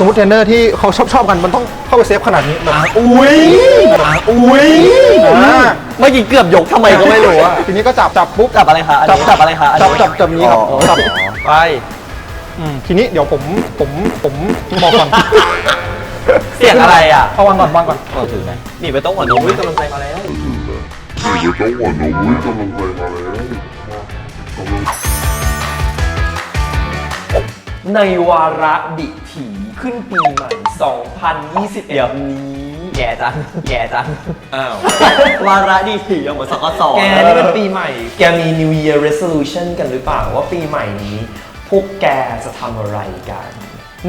สมมติเทรนเนอร์ที่เขาชอบชอบกันมันต้องเข้าไปเซฟขนาดนี้แบบอุ้ยอุ้ยอ่าเมื่อกี้เกือบยกทำไมก็ไม่รู้อะทีนี้ก็จับจับปุ๊บจับอะไรคะอันจับนี้จับอะไรคะอันจับนี้จับจับนี้ครับอ๋อจับไปอืมทีนี้เดี๋ยวผมผมผมบอกก่อนเสียงอะไรอะเอาวางก่อนวางก่อนเอาถือไหมหนีไปโต๊ะก่อนอุ้ยกำลังใจมาแล้วอยู่ในจังหวะหนูวิ่งกำลังไปมาแล้วในวาระดิถี ขึ้นปีใหม่ 2021เดี๋ยวนี้แย่จังแย่จัง อ้าว วาระดิถีเหมือนสกสแกนี่เป็นปีใหม่ แกมี New Year Resolution กันหรือเปล่าว่าปีใหม่นี้ พวกแกจะทำอะไรกัน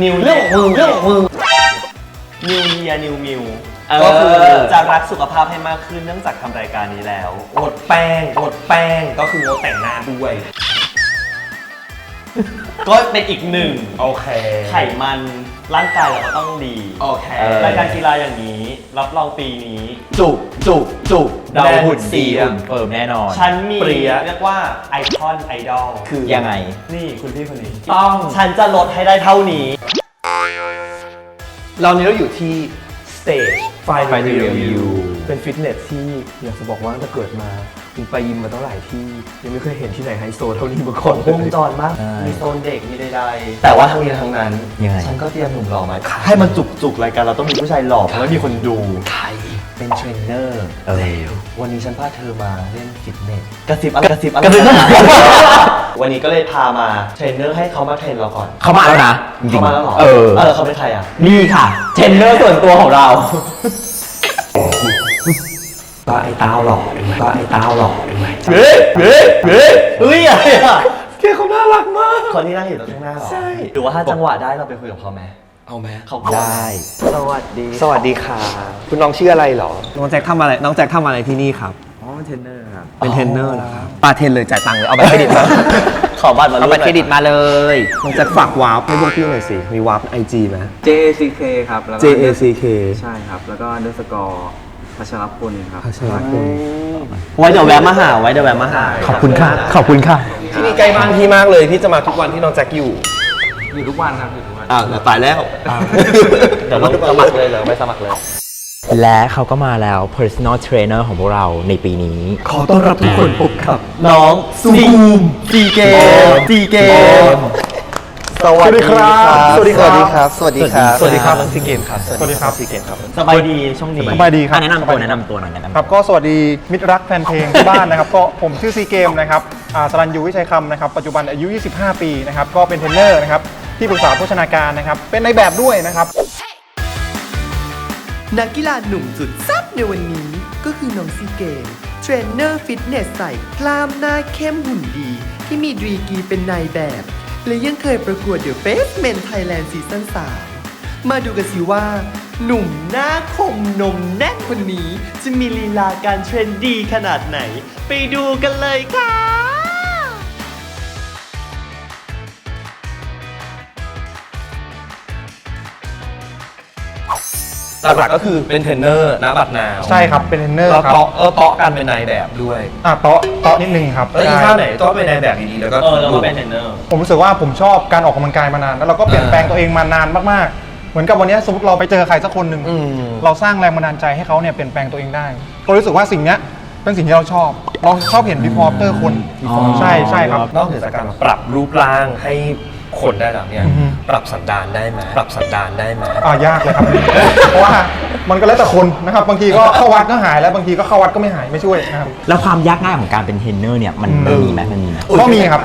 New เรื่องของมึงเรื่องของมึง New Year New m i l ก็ก็คืคืออจะรักสุขภาพให้มากขึ้นเนื่องจากทำรายการนี้แล้วงดแป้งงดแป้งก็คืองดแต่งหน้าด้วย ก็เป็นอีกหนึ่งโอเค ไขมัน ร่างกายเราก็ต้องดีโอเครายการกีฬาอย่างนี้ รับรองปีนี้ จุกจุกจุกเราหุ่นดีเสียหุ่นเฟิร์มแน่นอนฉันมีเปรี้ยเรียกว่าไอคอนไอดอลคือยังไง นี่คุณพี่คนนี้ ต้อง ฉันจะลดให้ได้เท่านี้ เรานี้เราอยู่ที่ stage Find Find Real Real You You เป็นฟิตเนสที่อยากจะบอกว่าตั้งแต่เกิดมาผมไปยิมมาตั้งหลายที่ ยังไม่เคยเห็นที่ไหนไฮโซเท่านี้มาก่อนวงจรมาก ใช่ มีโซนเด็ก มีใดแต่ว่าทั้งนี้ทั้งนั้น ยังไง ฉันก็เตรียมหนุ่มหล่อมาให้มันจุกจุกๆรายการเราต้องมีผู้ชายหล่อเพราะว่ามีคนดู ใคร เป็นเทรนเนอร์เออวันนี้ฉันพาเธอมาเล่นฟิตเนสกระซิบอะไรกระซิบอะไรกระซิบอะไรวันนี้ก็เลยพามาเทรนเนอร์ให้เขามาเทรนเราก่อนเขามาแล้วนะจริงเขามาแล้วเหรอเออ เออเขาเป็นใครอะนี่ค่ะ เทรนเนอร์ส่วนตัวของเรา ก็ไอ้ตาวหล่อเป็นไหมก็ไอ้ตาวหล่อเป็นไหมๆเฮ้ยเฮ้ยเฮ้ยเฮ้ยอะไรอะแค่เขาน่ารักมากคนที่นั่งอยู่ตรงข้างหน้าเหรอใช่หรือว่าถ้าจังหวะได้เราไปคุยกับเขาไหม เอาไหมเขาได้ สวัสดีสวัสดีค่ะ คุณน้องชื่ออะไรเหรอ น้องแจ็คทำอะไร น้องแจ็คทำอะไรที่นี่ครับ อ๋อเทรนเนอร์ครับ เป็นเทรนเนอร์เหรอครับปาเทรนเลยจ่ายตังค์เลย เอาบัตรเครดิตมา ขอบัตรมาเอาบัตรเครดิตมาเลย น้องแจ็คฝากวาร์ปให้พวกพี่หน่อยสิ มีวาร์ปไอจีไหม JACK ครับแล้วก็ J A C K ใช่ครับ แล้วก็เดอร์สกอร์พัชรพลครับพัชรพลไว้เดี๋ยวแวะมาหา ไว้เดี๋ยวแวะมาหา ขอบคุณค่ะ ขอบคุณค่ะ ที่นี่ใกล้บ้านพี่มากเลย พี่จะมาทุกวันที่น้องแจ็คอยู่ อยู่ทุกวันครับอยู่ทุกวันอ่าวตายแล้วเดี๋ยวเราสมัครเลยเหรอไม่สมัครเลย และเขาก็มาแล้ว personal trainer ของพวกเราในปีนี้ ขอต้อนรับทุกคนพบกับ น้องซูมจีเกมจีเกม สวัสดีครับ สวัสดีครับ สวัสดีครับ สวัสดีครับน้องซีเกมครับ สวัสดีครับซีเกมครับ สบายดีช่วงนี้ สบายดีครับอะแนะนำตัวแนะนำตัวหน่อยแนะนำครับ ก็สวัสดีมิตรรักแฟนเพลงที่บ้านนะครับ ก็ผมชื่อซีเกมนะครับอ่าสรัญยูวิชัยคำนะครับ ปัจจุบันอายุ 25 ปีนะครับ ก็เป็นเทรนเนอร์นะครับ ที่ปรึกษาโภชนาการนะครับ เป็นในแบบด้วยนะครับนักกีฬาหนุ่มสุดแซับในวันนี้ก็คือน้องซีเกมเทรนเนอร์ฟิตเนสใส่กล้ามหน้าเข้มหุ่นดี ที่มีดีกรีเป็นนายแบบ และยังเคยประกวดเดอะเฟสเมนไทยแลนด์ซีซั่น3มาดูกันสิว่า หนุ่มหน้าคมนมแน่นคนนี้ จะมีลีลาการเทรนดีขนาดไหน ไปดูกันเลยค่ะ หลักๆก็คือเป็นเทรนเนอร์นะบัตรนาวใช่ครับเป็นเทรนเนอร์แล้วครับเตาะเออเตาะกันเป็นนายแบบด้วยอะเตาะเตาะนิดนึงครับแล้วอีกใช่ ท่าไหนเตาะเป็นนายแบบดีๆแล้วก็เออเรามาเป็นเทรนเนอร์ ผมรู้สึกว่าผมชอบการออกกำลังกายมานาน แล้วเราก็เปลี่ยนแปลงตัวเองมานานมากๆ เหมือนกับวันนี้สมมติเราไปเจอใครสักคนหนึ่งอืม เราสร้างแรงบันดาลใจให้เขาเนี่ยเปลี่ยนแปลงตัวเองได้ก็รู้สึกว่าสิ่งเนี้ยเป็นสิ่งที่เราชอบ เราชอบเห็น before after คน ใช่ใช่ครับ นอกเหนือจากการปรับรูปร่างให้ คนได้แล้วเนี่ย อือฮึ ปรับสันดานได้ไหมปรับสันดานได้ไหม อ่ายากเลยครับ เพราะว่ามันก็แล้วแต่คนนะครับ บางทีก็เข้าวัดก็หายแล้วบางทีก็เข้าวัดก็ไม่หายไม่ช่วยนะครับ แล้วความยากง่ายของการเป็นเทรนเนอร์เนี่ยมันอืมมันมีไหมมันมีไหม ก็มีครับ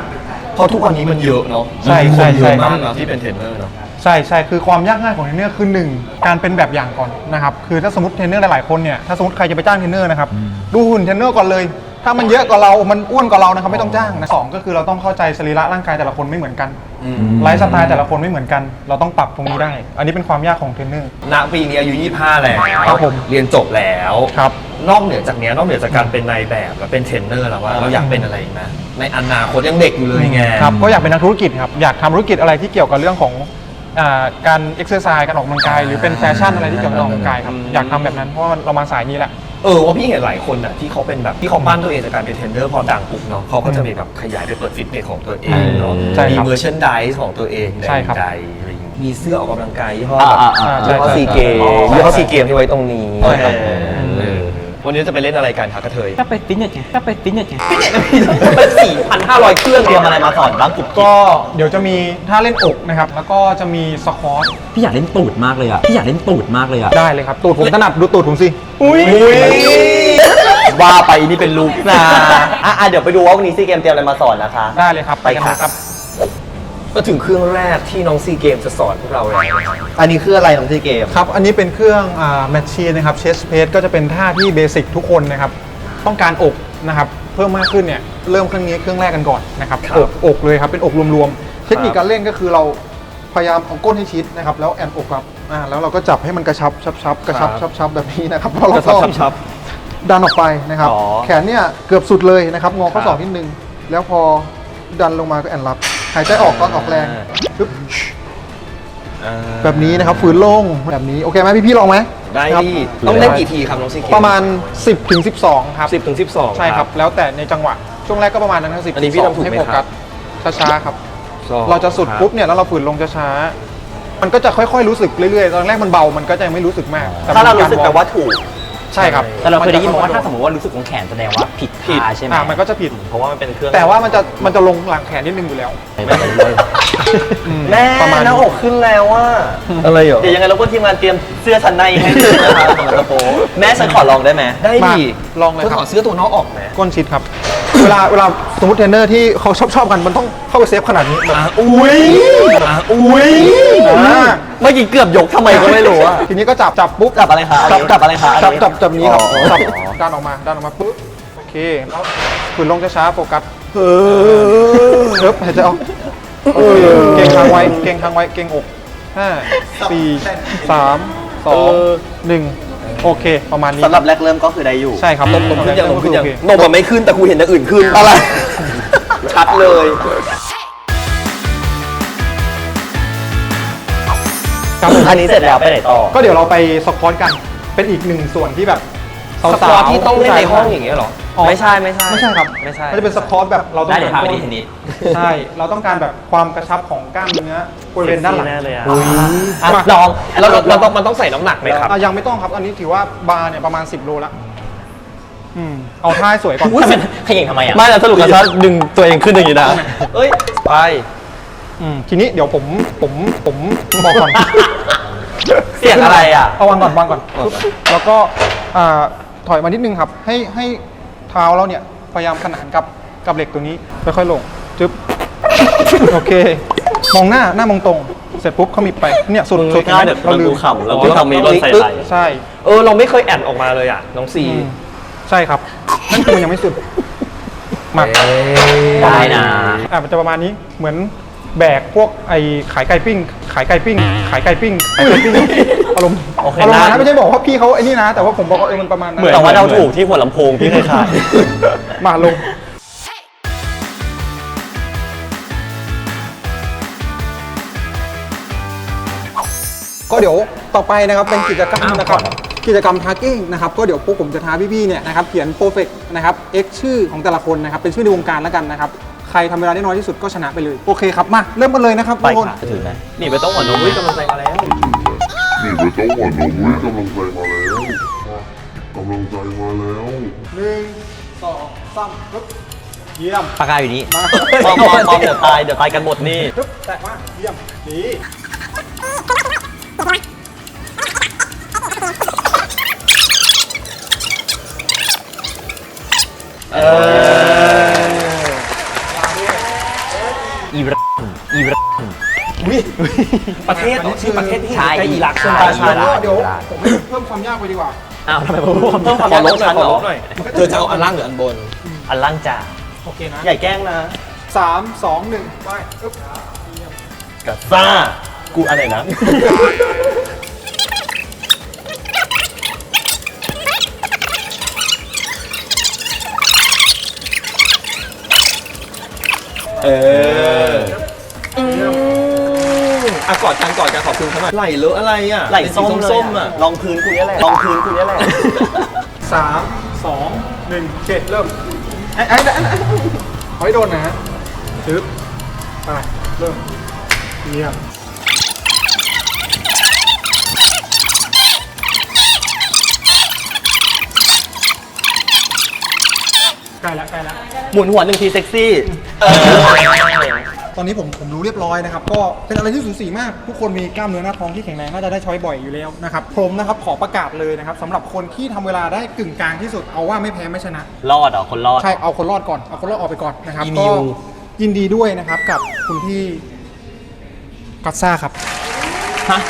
เพราะทุกวันนี้มันเยอะเนาะใช่ใช่มีคนเยใช่อะมากเนาะที่เป็นเทรนเนอร์เนาะ ใช่ใช่คือความยากง่ายของเทรนเนอร์คือหนึ่งการเป็นแบบอย่างก่อนนะครับคือถ้าสมมติเทรนเนอร์หลายๆคนเนี่ยถ้าสมมติใครจะไปจ้างเทรนเนอร์นะครับดูหุ่นเทรนเนอร์ก่อนเลย ถ้ามันเยอะกว่าเรามันอ้วนกว่าเรานะครับไม่ต้องจ้างนะสองก็คือเราต้องเข้าใจสรีระร่างกายแต่ละคนไม่เหมือนกันไลฟ์สไตล์แต่ละคนไม่เหมือนกัน เราต้องปรับตรงนี้ได้ อันนี้เป็นความยากของเทรนเนอร์ ณปีนี้อายุ 25 แล้วครับผมเรียนจบแล้วครับนอกเหนือจากเนี้ยนอกเหนือจากการเป็นนายแบบแล้วเป็นเทรนเนอร์แล้วว่าเราอยากเป็นอะไรอีกนะในอนาคตยังเด็กอยู่เลยไงครับก็อยากเป็นนักธุรกิจครับอยากทำธุรกิจอะไรที่เกี่ยวกับเรื่องของอ่าการเอ็กซ์เซอร์ไซส์การออกกำลังกาย หรือเป็นแฟชั่นอะไรที่เกี่ยวกับออกกำลังกายครับอยากทำแบบนั้นเพราะว่าเรามาสายนี้แหละ เออว่าพี่เห็นหลายคนอะที่เขาเป็นแบบที่เขาปั้นตัวเองจากการเป็นเทรนเนอร์พอดังปุ๊บเนาะเขาก็จะมีแบบขยายไปเปิดฟิตเนสของตัวเองเนาะใช่มีครับเมอร์เชนดิสของตัวเองใช่ครับ ใดๆอะไรอย่างงี้มีเสื้อออกกำลังกายยี่ห้ออ่าแบบอ่าอ่า ยี่ห้อใช่ซีเกมอ๋อยี่ห้อซีเกมที่ไว้ตรงนี้ เออเออ วันนี้จะไปเล่นอะไรกันคะกระเทย ก็ไปฟิตเนสไงก็ไปฟิตเนสไงเป็นสี่พันห้าร้อยเครื่องเตรียมอะไรมาสอนบ้างกุ๊กก็เดี๋ยวจะมีท่าเล่นอกนะครับ แล้วก็จะมีสควอตพี่อยากเล่นตูดมากเลยอะพี่อยากเล่นตูดมากเลยอะได้เลยครับ ตูดผมถนัดดูตูดผมสิว่าไปนี่เป็นลูกนะอะอะเดี๋ยวไปดูว่าวันนี้ซีเกมเตรียมอะไรมาสอนนะคะ ได้เลยครับ ไปกันเลยครับ ก็ถึงเครื่องแรกที่น้องซีเกมจะสอนพวกเราแล้วอันนี้คืออะไรของซีเกม ครับ อันนี้เป็นเครื่องแมชชีนนะครับเชสเพสก็จะเป็นท่าที่เบสิกทุกคนนะครับ ต้องการอกนะครับ เพิ่มมากขึ้นเนี่ย เริ่มเครื่องนี้เครื่องแรกกันก่อนนะครับครับอกอกเลยครับ เป็นอกรวมๆ เทคนิคการเล่นก็คือเราพยายามเอาก้นให้ชิดนะครับ แล้วแอนอกครับอ่าแล้วเราก็จับให้มันกระชับชับชับกระชับชับชับแบบนี้นะครับแล้วเราก็ดันออกไปนะครับ อ๋อแขนเนี่ยเกือบสุดเลยนะครับ งอข้อศอกนิดนึง แล้วพอดันลงมาก็แอนรับ หายใจออกตอนออกแรงปึ๊บแบบนี้นะครับฝืนลงแบบนี้โอเคไหมพี่พี่ๆลองไหมได้ครับที่ต้องเล่นกี่ทีครับน้องซีเกมประมาณ 10ถึง12 ครับสิบถึงสิบสองใช่ครับ แล้วแต่ในจังหวะช่วงแรกก็ประมาณนั้นครับ10อันนี้พี่ทำถูกไหมให้โฟครักับสช้าๆครับสองเราจะสุดปุ๊บเนี่ยแล้วเราฝืนลงช้าๆมันก็จะค่อยๆรู้สึกเรื่อยๆตอนแรกมันเบามันก็จะยังไม่รู้สึกมากแต่ถ้าเรานรู้สึกวอแต่ร์มว่าถูก ใช่ครับแต่เราเคยได้ยินมาว่าจะถ้าสมมติว่ารู้สึกของแขนแสดงว่าผิดท่าใช่ไหมอ่ามันก็จะผิด เพราะว่ามันเป็นเครื่องแต่ว่ามันจะมันจะลงหลังแขนนิดนึงอยู่แล้วอืแม่ประมาณหน้าอกขึ้นแล้วว่าอะไรเหรอ เดี๋ยวยังไงเราก็ทีมงานเตรียมเสื้อชั้นในให้ด้วยนะคะสำหรับกระโปรงแม่ฉันขอลองได้ไหมได้มาดิลองเลยเธอครัถบ อดเสื้อตัวนอกออกไหมก้นชิดครับ เวลาเวลาสมมติเทรนเนอร์ที่เขาชอบชอบกันมันต้องเข้าไปเซฟขนาดนี้แบบอุ้ยอุ้ยอ่า เมื่อกี้เกือบยกทำไมก็ไม่รู้อะทีนี้ก็จับจับปุ๊บจับอะไรคะจับจับจับอะไรคะจับอันนี้จับจับนี้ครับอ๋อจับดันออกมาดันออกมาปุ๊บโอเคแล้วฝืนลงช้าๆโฟกัสเออเอิบหายใจออกโอเคเก่งค้างไว้เก่งค้างไว้เก่งอกห้าสี่สามสองหนึ่งโอเค ประมาณนี้สำหรับแรกเริ่มก็คือได้อยู่ ใช่ครับลมลมขึ้นยังลงขึ้นยังโอเนมมันไม่ขึ้นแต่กูเห็นอย่างอื่นขึ้นอะไร ชัดเลย ครับผมอันนี้เสร็จแล้วไปไหนต่อก็เดี๋ยวเราไปสควอตกันเป็นอีกหนึ่งส่วนที่แบบสควอตที่ต้องเล่นในห้องอย่างเงี้ยเหรอไม่ใช่ไม่ใช่ไม่ใช่ครับไม่ใช่มันจะเป็นสควอตแบบเราต้อได้งเดี๋ยวพาไปที่เทนนิสใช่ เราต้องการแบบความกระชับของกล้ามเนื้อบริเวณด้านหลังแน่เลยอะอะลองแล้วเราเราต้องมันต้องใส่น้ำหนักไหมครับอะยังไม่ต้องครับ อันนี้ถือว่าบาร์เนี่ยประมาณ 10 โลละอืมเอาท่าให้สวยก่อนทำไมขย่งทำไมอะ ไม่แล้วสรุปกันว่าดึงตัวเองขึ้นอย่างนี้นะเอ้ยไป อืมทีนี้เดี๋ยวผมผมผมบอกก่อน เสียงอะไรอะ เอาวางก่อนวางก่อน ปุ๊บแล้วก็อ่าถอยมานิดนึงครับ ให้ให้เท้าเราเนี่ยพยายามขนานกับกับเหล็กตัวนี้ค่อยๆลงจึ๊บ โอเค มองหน้าหน้ามองตรง เสร็จปุ๊บเขามีบไปเนี่ยสุดสุดหน้าเดี๋ยวเราลืมเราดูขำแล้วก็ทำมีรถใส่ไหล่ใช่ เออเราไม่เคยแอนออกมาเลยอะ น้องซีอืมใช่ครับ นั่นคือมันยังไม่สุด มาได้นะ อะมันจะประมาณนี้เหมือน แบกพวกไอ้ขายไก่ปิ้ง ขายไก่ปิ้ง ขายไก่ปิ้งขายไก่ปิ้งอารมณ์โอเคอารมณ์นะนะไม่ใช่บอกว่าพี่เขาไอ้นี่นะ แต่ว่าผมบอกว่าเออมันประมาณนั้นแต่ว่าเราถูกที่หัวลำโพงพี่เคยขาย มาลง ก็เดี๋ยวต่อไปนะครับเป็นกิจกรรมนะครับกิจกรรมทาร์กิ้งนะครับก็เดี๋ยวพวกผมจะท้าพี่ๆเนี่ยนะครับเขียน perfect นะครับ x ชื่อของแต่ละคนนะครับเป็นชื่อในวงการแล้วกันนะครับ ใครทำเวลาได้น้อยที่สุดก็ชนะไปเลย โอเคครับ มาเริ่มกันเลยนะครับทุกคนถือไหมนี่ไปต้องหัวนมวิ่งกำลังใจมาแล้วนี่ไม่ต้องหวั่นเอาไว้กำลังใจมาแล้วกำลังใจมาแล้วหนึ่งสองสามปึ๊บเยี่ยมปากกาอยู่นี่มามอมมอมมอมเดี๋ยวตายเดี๋ยวตายกันหมดนี่ปึ๊บแตะมาเยี่ยมดีอี อีรักประเทศเหรอชื่อประเทศที่ใช่ใกล้อิรักใช่ไหมใช่ชาโลเดี๋ยวผมเพิ่มความยากไปดีกว่า อ้าวทำไมผมพูดเพิ่มความขอลยาบกหน่อยชั้นขอเหรลอบหน่อยเธอจะเอาอันล่างหรืออันบน อันล่างจ่าโอเคนะใหญ่าแกล้งนะสามสองหนึ่งไปปึ๊บกับซ่ากูอะไรนะ เออ อะกอดกันกอดกันขอบคุณเขาหน่อยไหลหรืออะไรอะไหลส้มเลยอะลองพื้นกูเนี่ยแหละรองพื้นกูเนี่ยแหละสามสองหนึ่งเจ็ดเริ่มไอ้ไอ้ไอ้ขอให้โดนนะฮะซึบไปเริ่มเงียใกล้ละใกล้ละหมุนหัวหนึ่งทีเซ็กซี่ อนนี้ผมผมรู้เรียบร้อยนะครับ ก็เป็นอะไรที่สูสีมาก ทุกคนมีกล้ามเนื้อหน้าท้องที่แข็งแรงน่าจะได้ช้อยบ่อยอยู่แล้วนะครับผมนะครับขอประกาศเลยนะครับสำหรับคนที่ทำเวลาได้กึ่งกลางที่สุดเอาว่าไม่แพ้ไม่ชนะ รอดเหรอ คนรอด ใช่ เอาคนรอดก่อน เอาคนรอดออกไปก่อนนะครับ อีนิก็ว ยินดีด้วยนะครับกับคุณพี่กัตซ่าครับฮะ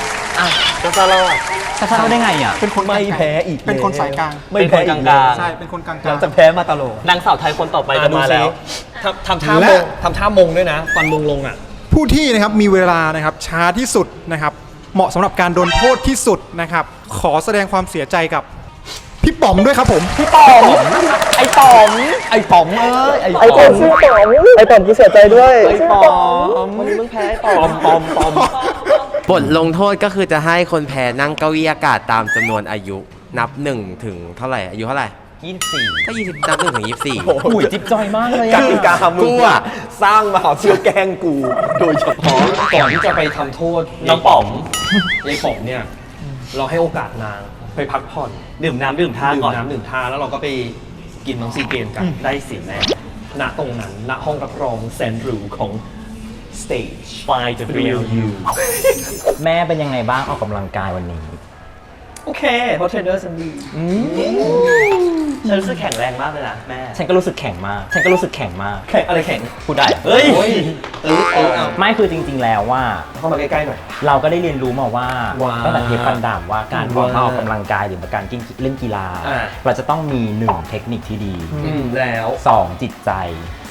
จะซาลอด จะทราบได้ไงอะ เป็นคนไม่กลางๆแพ้อีกเป็นคนสายกลาง ไม่แพ้อีกเป็นคนกลางๆใช่ เป็นคนกลางๆ หลังจากแพ้มาตลอด นางสาวไทยคนต่อไปจะมาแล้ว ทำทำท่ามและ งทำท่ามงด้วยนะ ตอนมงลงอะ ผู้ที่นะครับมีเวลานะครับช้าที่สุดนะครับ เหมาะสำหรับการโดนโทษที่สุดนะครับ ขอแสดงความเสียใจกับพี่ป๋อมด้วยครับผม พี่ป๋อม ไอ้ป๋อม ไอ้ป๋อมเอ้ยไอ้ป๋อมไอ้ป๋อมไอ้ป๋อมกูเสียใจด้วยไอ้ป๋อมวันนี้มึงแพ้ไอ้ป๋อม ป๋อมป๋อมบทลงโทษก็คือจะให้คนแพ้นั่งเก้าอี้อากาศตามจำนวนอายุ นับ1ถึงเท่าไหร่อายุเท่าไหร่ ยี่สิบสี่ก็ยี่สิบนับหนึ่งถึงยี่สิบสี่อุ้ยจิ๊บจอยมากเลยกอะติกามึงกูอะสร้างมาเพื่อแกล้งกูโดยเฉพาะก่อนที่จะไปทำโทษน้องป๋อมยายป๋อมเนี่ย เราให้โอกาสนางไปพักผ่อนดื่มน้ำดื่มท่าก่อนดื่มน้ำดื่มท่าแล้วเราก็ไปกินมังซีเกมกันได้สิแม่ณตรงนั้นณห้องรับรองแสนหรูของ Stage by the real you แม่เป็นยังไงบ้างออกกำลังกายวันนี้โอ เคเพราะเทรนเนอร์ฉันดีฉันรู้สึกแข็งแรงมากเลยนะแม่ฉันก็รู้สึกแข็งมาก ฉันก็รู้สึกแข็งมาก แข็งอะไรแข็งพูดได้เฮ้ยเออเออเอาไม่คือจริง ๆ แล้วว่า เข้ามาใกล้ๆหน่อย เราก็ได้เรียนรู้มาว่าว่าตั้งแต่เทปฟันดาบว่าการออกมาว่าออกกำลังกายหรือการกินเล่นกีฬา อ่า เราจะต้องมีหนึ่งเทคนิคที่ดี อืมแล้ว สองจิตใจ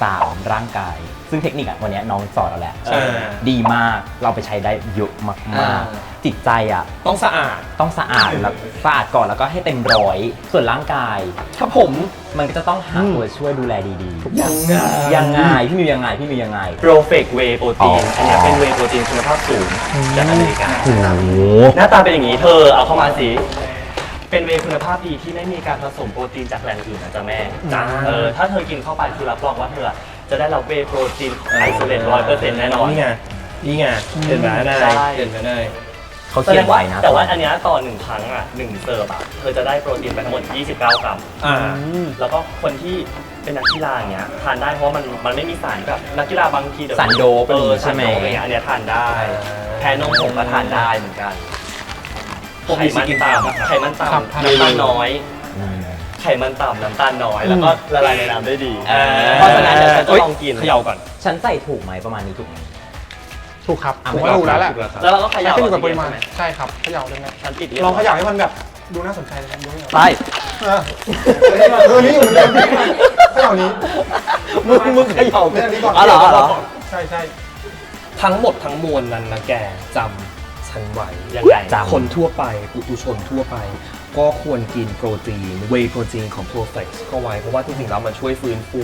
สามร่างกาย ซึ่งเทคนิคอะวันเนี้ยน้องสอนเราแหละเออดีมากเราไปใช้ได้เยอะมอ่าากๆ จิตใจอะต้องสะอาด ต้องสะอาดแล้วสะอาดก่อนแล้วก็ให้เต็มร้อย ส่วนร่างกาย ถ้าผม มันก็จะต้องหาตัวช่วยดูแลดีๆ ยังไง ยังไง พี่มิวยังไง พี่มิวยังไง โปรเฟกเวโปรตีนอ๋ออัอันเนี้ยเป็นเวโปรตีนคุณภาพสูงจากอเมริกา โอ้โหหน้าตาเป็นอย่างนี้เธอเอาเข้ามาสิ เป็นเวย์คุณภาพดีที่ไม่มีการผสมโปรตีนจากแหล่งอื่นนะจ๊ะแม่จ้าเออถ้าเธอกินเข้าไปคือรับรองว่าเธอจะได้รับเวย์โปรตีนไอโซเลตร้อยเปอร์เซ็นต์แน่นอนนี่ไงนี่ไงเห็นไหมนายเห็นไหมนาย เขาเขียนไว้นะแต่ว่าอันเนี้ยต่อหนึ่งครั้งอะหนึ่งเซิร์ฟอะเธอจะได้โปรตีนไปทั้งหมด 29 กรัม อ่า แล้วก็คนที่เป็นนักกีฬาอย่างเงี้ยทานได้เพราะว่ามันมันไม่มีสารแบบนักกีฬาบางทีเดี๋ยวสารโดปเออใช่ไหมสารโดปอะไรเงี้ยอันเนี้ยทานได้ แพ้นมผงก็ทานได้เหมือนกันไขมันต่ำไขมันครับ ต่ำน้ำตาลน้อย อืม ไขมันต่ำน้ำตาลน้อยแล้วก็ละลายในน้ำได้ดี เออ เพราะฉะนั้นเดี๋ยวฉันจะลองกิน เขย่าก่อน ฉันใส่ถูกไหมประมาณนี้ถูกไหม ถูกครับอะผมว่าถูกแล้วแหละแล้วเราก็เขใช้ย่าขึ้นอยู่กับปก่อนริมาณใช่ไหมใช่ครับเขย่าเลยนะฉันปิดเรียบลร้องเขย่าให้มันแบบดูน่าสนใจเลยนะดูให้ไป เออเออนี่อยู่เหมือนเดิมเขย่านี้มึงมึงเขย่าไม่อันนี้ก่อนอ๋อเหรอเหรอ ใช่ใช่ทั้งหมดทั้งมวลนั้นนะแกจำฉันไว้ยังไง จำ คนทั่วไปปุถุชนทั่วไป ก็ควรกินโปรตีนเวย์โปรตีนของ p r o f l e x เข้าไว้ เพราะว่าจริงๆแล้วมันช่วยฟื้นฟู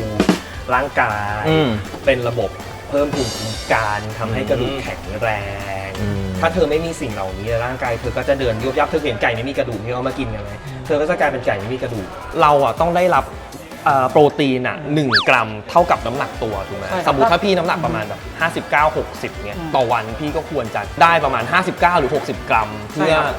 ร่างกาย อืม เป็นระบบ เพิ่มภูมิคุ้มกันทำให้กระดูกแข็งแรง อืม ถ้าเธอไม่มีสิ่งเหล่านี้ในร่างกายเธอก็จะเดินยุบยับเธอเห็นไก่ไม่มีกระดูกที่เขามากินกันไหมเธอก็จะกลายเป็นไก่ไม่มีกระดูก เราอะต้องได้รับเอ่อโปรตีนอะหนึ่งกรัมเท่ากับน้ำหนักตัวถูกไหมใช่ครับสมมติถ้าพี่น้ำหนักประมาณแบบ59 60เนี่ยต่อวันพี่ก็ควรจะได้ประมาณ 59 หรือ 60 กรัม เพื่อใช่ครับ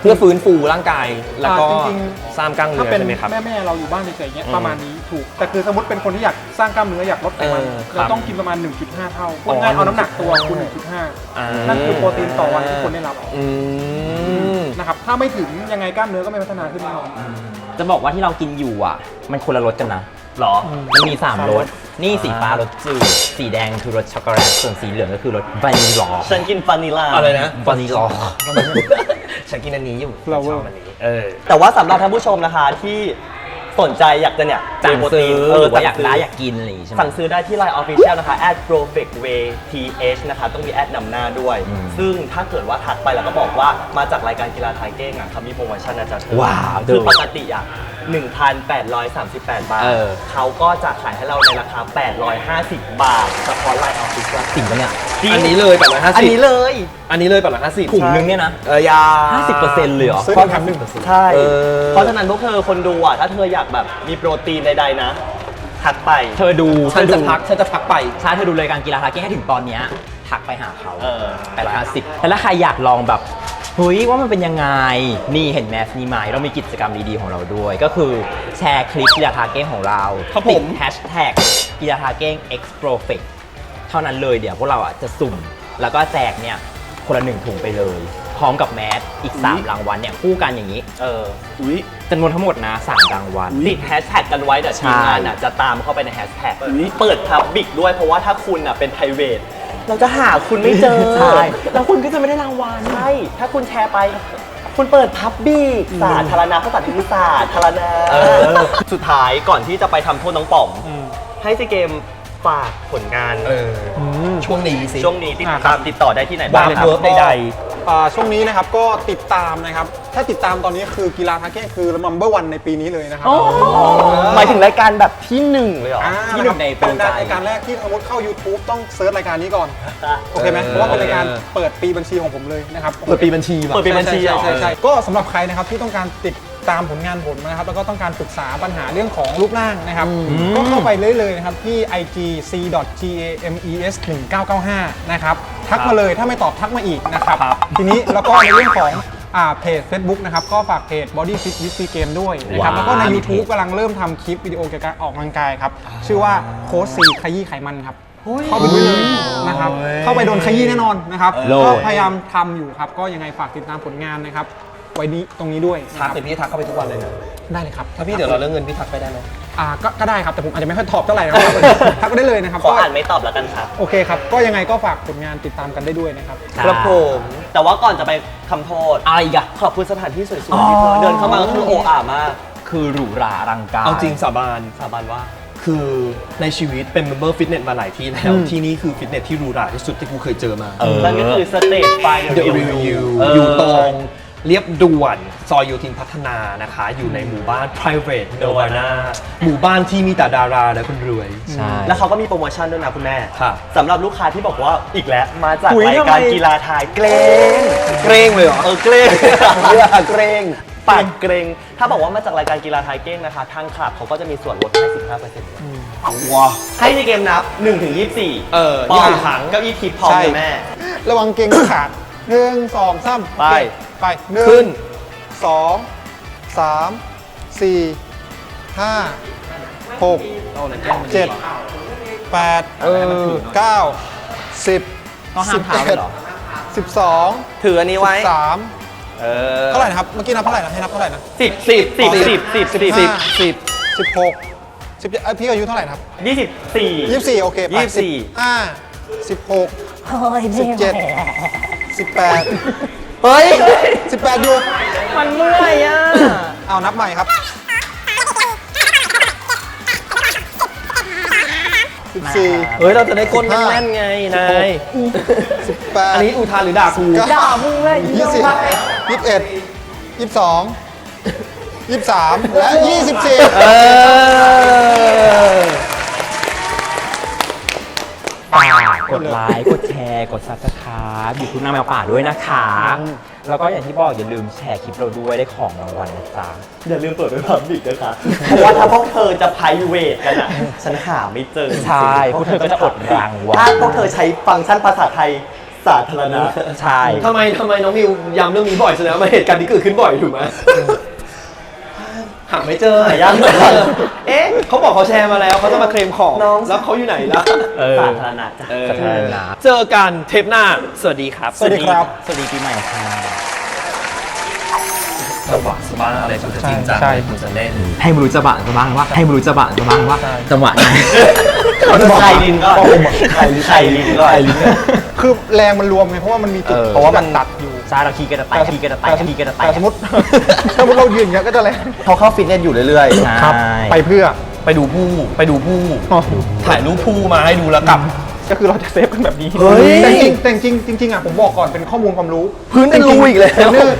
เพื่อฟื้นฟูร่างกายแล้วก็อ่าจริงสร้างกล้ามถ้าเนื้อเป็นใช่ไหมครับ แม่แม่ๆเราอยู่บ้านเฉยๆเงี้ยอืม ประมาณนี้ ถูก แต่คือสมมติเป็นคนที่อยากสร้างกล้ามเนื้ออยากลดไขมันเออครับเราต้องกินประมาณ 1.5 เท่าพูอ๋ดอง่ายๆเอาน้ำหนักตัวคูณอ่า1.5 นั่นคือโปรตีนต่อวันที่คนได้รับอืมนะครับถ้าไม่ถึงยังไงกล้ามเนื้อก็ไม่พัฒนาขึ้นแน่นอน จะบอกว่าที่เรากินอยู่อะ มันคนละรสกันนะ หรอ มันมี 3รส นี่สีฟ้ารสจืด สีแดงคือรสช็อกโกแลต ส่วนสีเหลืองก็คือรสวานิลลาฉันกินฟานิลาอะไรนะ วานิลลาฉันกินอันนี้อยู่ Flower ชอบอันนี้ เออ แต่ว่าสำหรับท่านผู้ชมนะคะที่ สนใจอยากจะเนี่ยสั่งโปรซื้ตีอนเออหรือว่าอยากสั่งได้ซื้อยากกินอะไรอย่างงี้ใช่ไหม สั่งซื้อได้ที่ Line Official นะคะ at perfect way th นะคะต้องมีแอดนำหน้าด้วย อืม ซึ่งถ้าเกิดว่าทักไปแล้วก็บอกว่ามาจากรายการกีฬาไทยเก้งอะเขามีโปรโมชั่นนะจ๊ะเธอว้าว คือดูปกติอะ 1,838 บาท เออ เขาก็จะขายให้เราในราคา 850 บาทเฉพาะ Line Official จริงปะเนี่ยอันนี้เลยแบบ150อันนี้เลยอันนี้เลยแบบ150ถุงนึงเนี่ยนะ เออยา50%เลยเหรอซื้อแถมหนึ่งใช่ เออ เพราะฉะนั้นพวกเธอคนดูอะ ถ้าเธออยากแบบมีโปรตีนใดๆนะ ทักไป เธอดูฉันจะเธอดูพักฉันจะพักไปใช่เธอดูรายการกีฬาทาเก้ให้ถึงตอนเนี้ยทักไปหาเขาเออ แปดร้อยห้าสิบแต่ถ้าใครอยากลองแบบ เฮ้ยว่ามันเป็นยังไง นี่เห็นแมสนี้ไหมเรามีกิจกรรมดีๆของเราด้วย ก็คือแชร์คลิปกีฬาทาเก้งของเราครับติผดมแฮชแท็กกีฬาทาเก้ง x p r o f e c t เท่านั้นเลยเดี๋ยวพวกเราอะจะสุ่ม แล้วก็แจกเนี่ยคนละหนึ่งถุงไปเลย พร้อมกับแมสอีก 3 รางวัลเนี่ยคู่กันอย่างนี้ เอออุ้ย จำนวนทั้งหมดนะ 3 รางวัล ติดแฮชแท็กกันไว้เดี๋ยวทีมงานอะจะตามเข้าไปในแฮชแท็กเปิดพับบิกด้วยเพราะว่าถ้าคุณอะเป็น p r i v a t เราจะหาคุณไม่เจอ ใช่ แล้วคุณก็จะไม่ได้รางวัลใช่ถ้าคุณแชร์ไป คุณเปิดพับบิกสาธารณะภาษาที่สาธารณะสุดท้ายก่อนที่จะไปทำโทษน้องป๋อม ให้ซีเกม ฝากผลงานช่วงนี้สิ ช่วงนี้ติดอ่าครัตามบติดต่อได้ที่ไหนบ้าบ้างงครับเวิร์กใด อ่าช่วงนี้นะครับก็ติดตามนะครับ ถ้าติดตามตอนนี้คือกีฬาทาเก้คือมัมเบอร์วันในปีนี้เลยนะครับหมายถึงรายการแบบที่หนึ่งเลยเหรอ อ่าที่หนึ่งในเป็นดวงใจ รายการแรกที่สมมติเข้า YouTube ต้องเซิร์ชรายการนี้ก่อน โอเคไหมเพราะว่าเป็นรายการเปิดปีบัญชีของผมเลยนะครับ เปิดปีบัญชีแบบเปิดปีบัญชีใช่เหรอใช่ใช่ใช่ก็สำหรับใครนะครับที่ต้องการติด ตามผลงานผมนะครับ แล้วก็ต้องการปรึกษาปัญหาเรื่องของรูปร่างนะครับ ก็เข้าไปเลยเลยๆนะครับ ที่ ig c games 1995นะครับ ทักมาเลยถ้าไม่ตอบทักมาอีกนะครับ ทีนี้แล้วก็ในเรื่องของอ่าเพจ Facebook นะครับ ก็ฝากเพจ Body Fit with Free Game ด้วยนะครับ ว้าวแล้วก็ในมี YouTube เพจกำลังเริ่มทำคลิปวิดีโอเกี่ยวกับออกกำลังกายครับ ชื่อว่าโค้ชซีขยี้ไขมันครับ เข้าไปดูเลยนะครับ เข้าไปโดนขยี้แน่นอนนะครับ โลด ก็พยายามทำอยู่ครับ ก็ยังไงฝากติดตามผลงานนะครับ ไว้นี้ตรงนี้ด้วยนะทักครับ เลยพี่ทักเข้าไปทุกวันเลยนะได้เลยครับถ้าพี่เดี๋ยวเราเรื่องเงินพี่ทักไปได้ไหม อ่าก็ก็ได้ครับแต่ผมอาจจะไม่ค่อยตอบเท่าไหร่นะครับ ทักได้เลยนะครับขอก็อ่านไม่ตอบแล้วกันครับโอเคครับ ก็ยังไงก็ฝากผลงานติดตามกันได้ด้วยนะครับ ครับผม แต่ว่าก่อนจะไปทำโทษ อะไรอีกอะขอบคุณสถานที่สวยๆที่เธอเดินเข้ามาก็คือโออามาก คือหรูหราอลังการ เอาจริงสาบานสาบานว่า คือในชีวิตเป็นเมมเบอร์ฟิตเนสมาหลายที่แล้ว ที่นี่คือฟิตเนสที่หรูหราที่สุดที่กูเคยเจอมา เออนั่นก็คือสเตจไฟ The Real You เอออยู่ตรง เรียบด่วนซอยโยธินพัฒนานะคะ อยู่ในหมู่บ้าน private Nirvana หมู่บ้านที่มีแต่ดาราและคนรวย ใช่ แล้วเขาก็มีโปรโมชั่นด้วยนะคุณแม่ครับ สำหรับลูกค้าที่บอกว่าอีกแล้วมาจากอุ๊ยรายการทำไม กีฬาไทยเกรงเกรงเลยเหรอ เออเกรงเรือเกรงปากเกรง ถ้าบอกว่ามาจากรายการกีฬาไทยเก้งนะคะ ทางขับเขาก็จะมีส่วนลดให้15%ว้า ให้ในเกมนับ1ถึง24เออปอยี่สิงบถังเก้าอี้ทิพย์พร้อมใช่เลยแม่ ระวังเกงขาด หนึ่งสองสามไปไปหนึ่งขึ้นสองสามสี่ห้าหกเจ็ดแปดเก้าสิบต้องห้ามเท้าด้วยเหรอ สิบสองถืออันนี้ไว้สามเออเท่าไหร่นะครับ เมื่อกี้นับเท่าไหร่นะให้นับเท่าไหร่นะ สิบสิบสิบสิบสิบสิบสิบสิบ สิบหกสิบเอ้ยพี่อายุเท่าไหร่นะครับยี่สิบสี่ ยี่สิบสี่โอเคไปยี่สิบสี่ ห้าสิบหกสิบเจ็ด สิบแปดเฮ้ยสิบแปดอยู่ มันเมื่อยอะ เอานับใหม่ครับสิบสี่ เฮ้ย เราจะได้ก้นแน่นๆไง นาย สิบแปด อันนี้อุทานหรือด่ากูด่ามึงเลยยี่สิบยี่สิบเอ็ดยี่สิบสองยี่สิบสามและยี่สิบสี่เอ กดไลค์กดแชร์ กดซับสไครป์อยู่ทุกหน้าแมวป่าด้วยนะคะ แล้วก็อย่างที่บอกอย่าลืมแชร์คลิปเราด้วยได้ของรางวัลนะจ๊ะ อย่าลืมเปิดไว้พับบิกนะคะเพราะว่าถ้าพวกเธอจะไพรเวทกันอะ ฉันหาไม่เจอใช่พวกเธอก็จะอดรางวัล ถ้าพวกเธอใช้ฟังก์ชันภาษาไทยสาธารณะใช่ทำไมทำไมน้องมิวย้ำเรื่องนี้บ่อยแสดงว่าเหตุการณ์นี้เกิดขึ้นบ่อยถูกไหมหาไม่เจอหายากเหมือนกันเอ๊ะเขาบอกเขาแชร์มาแล้วเขาจะมาเคลมของน้อง แล้วเขาอยู่ไหนล่ะเออ สาธารณะจ้ะเออสาธารณะเจอกันเทปหน้า สวัสดีครับ สวัสดีครับ สวัสดีปีใหม่ค่ะจังหวะสบ้าอะไรคุณจะจริงจังใช่ คุณจะเล่น ให้มรู้จะบะจะบ้างว่า ให้มรู้จะบะจะบ้างว่า จังหวะไหนไข่ลินก่อนไข่ลินไข่ลินก่อน คือแรงมันรวมไงเพราะว่ามันมีจุดเออเพราะว่ามันตัดอยู่ ใช่เราขี่กระต่ายขี่กระต่ายขี่กระต่ายแต่สมมติถ้าสมมติเรายืนอย่างเงี้ยก็จะแรงเขาเข้าฟิตเนสอยู่เรื่อยครับ ไปเพื่อ ไปดูผู้ไปดูผู้อ๋อ ถ่ายรูปผู้มาให้ดูแล้วกลับ ก็คือเราจะเซฟกันแบบนี้เฮ้ย แต่จริงแต่จริงจริงๆอะผมบอกก่อนเป็นข้อมูลความรู้พื้นเป็นรูอีกแล้ว เทรนเนอร์